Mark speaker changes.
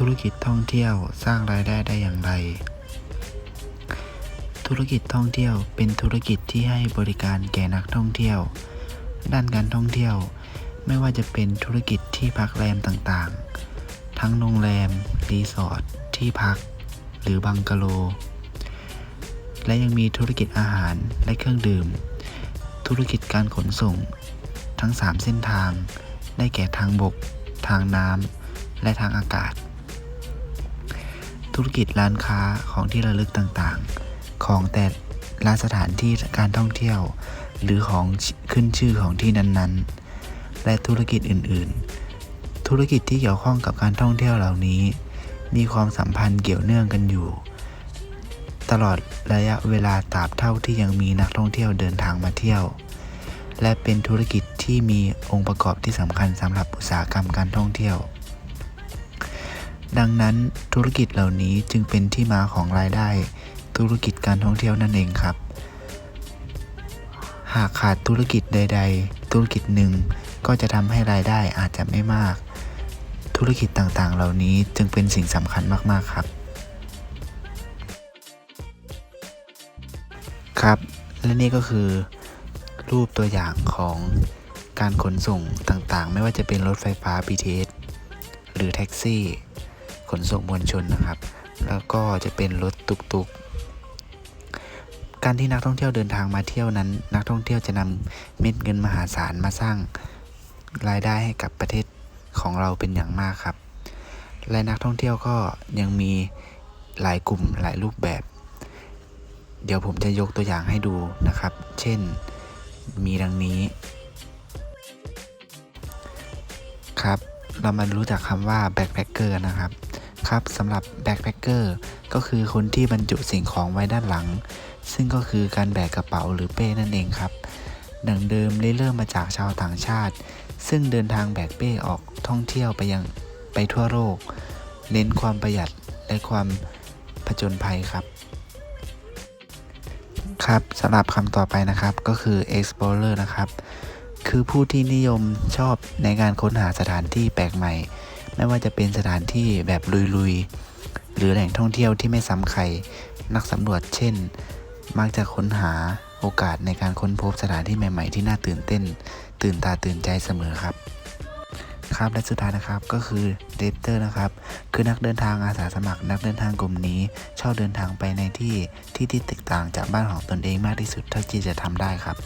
Speaker 1: ธุรกิจท่องเที่ยวสร้างรายได้ได้อย่างไร ธุรกิจท่องเที่ยวเป็นธุรกิจที่ให้บริการแก่นักท่องเที่ยว ด้านการท่องเที่ยว ไม่ว่าจะเป็นธุรกิจที่พักแรมต่างๆ ทั้งโรงแรม รีสอร์ท ที่พัก หรือบังกะโล และยังมีธุรกิจอาหารและเครื่องดื่ม ธุรกิจการขนส่ง ทั้ง 3 เส้นทาง ได้แก่ทางบก ทางน้ำและทางอากาศ ธุรกิจร้านค้าของที่ระลึกต่างๆ ของแต่ละสถานที่การท่องเที่ยว หรือของขึ้นชื่อของที่นั้นๆ และธุรกิจอื่นๆ ธุรกิจที่เกี่ยวข้องกับการท่องเที่ยวเหล่านี้ มีความสัมพันธ์เกี่ยวเนื่องกันอยู่ ตลอดระยะเวลาตราบเท่าที่ยังมีนักท่องเที่ยวเดินทางมาเที่ยว และเป็นธุรกิจที่มีองค์ประกอบที่สำคัญสำหรับอุตสาหกรรมการท่องเที่ยว ดังนั้นธุรกิจเหล่านี้จึงเป็นที่มาของรายได้ ธุรกิจการท่องเที่ยวนั่นเองครับ หากขาดธุรกิจใด ๆ ธุรกิจหนึ่งก็จะทำให้รายได้อาจจะไม่มาก ธุรกิจต่างๆ เหล่านี้จึงเป็นสิ่งสำคัญมากๆครับ ครับ และนี่ก็คือรูปตัวอย่างของการขนส่งต่างๆ ไม่ว่าจะเป็นรถไฟฟ้า BTS หรือแท็กซี่ นส่งมวลชนนะครับ แล้วก็จะเป็นรถตุกๆการที่นักท่องเที่ยวเดินทางมาเที่ยวนั้น นักท่องเที่ยวจะนำเม็ดเงินมหาศาลมาสร้างรายได้ให้กับประเทศของเราเป็นอย่างมากครับ และนักท่องเที่ยวก็ยังมีหลายกลุ่มหลายรูปแบบ เดี๋ยวผมจะยกตัวอย่างให้ดูนะครับ เช่น มีดังนี้ ครับ เรามารู้จักคำว่าแบ็คแพคเกอร์นะครับ ครับสำหรับแบ็คแพคเกอร์ก็คือคนที่บรรจุสิ่งของไว้ด้านหลัง ซึ่งก็คือการแบกกระเป๋าหรือเป้นั่นเองครับ ดังเดิมเลยเริ่มมาจากชาวต่างชาติ ซึ่งเดินทางแบกเป้ออกท่องเที่ยวไปยังไปทั่วโลกเน้นความประหยัดและความผจญภัยครับ ครับสำหรับคำต่อไปนะครับก็คือ explorer นะครับ คือผู้ที่นิยมชอบในการค้นหาสถานที่แปลกใหม่ ไม่ว่าจะเป็นสถานที่แบบลุยๆ หรือแหล่งท่องเที่ยวที่ไม่ซ้ำใคร นักสำรวจเช่น มักจะค้นหาโอกาสในการค้นพบสถานที่ใหม่ ๆ ที่น่าตื่นเต้น ตื่นตาตื่นใจเสมอครับ ครับและสุดท้ายนะครับก็คือเดฟเตอร์นะครับ คือนักเดินทางอาสาสมัคร นักเดินทางกลุ่มนี้ ชอบเดินทางไปในที่ที่ที่แตกต่างจากบ้านของตนเองมากที่สุดเท่าที่จะทำได้ครับ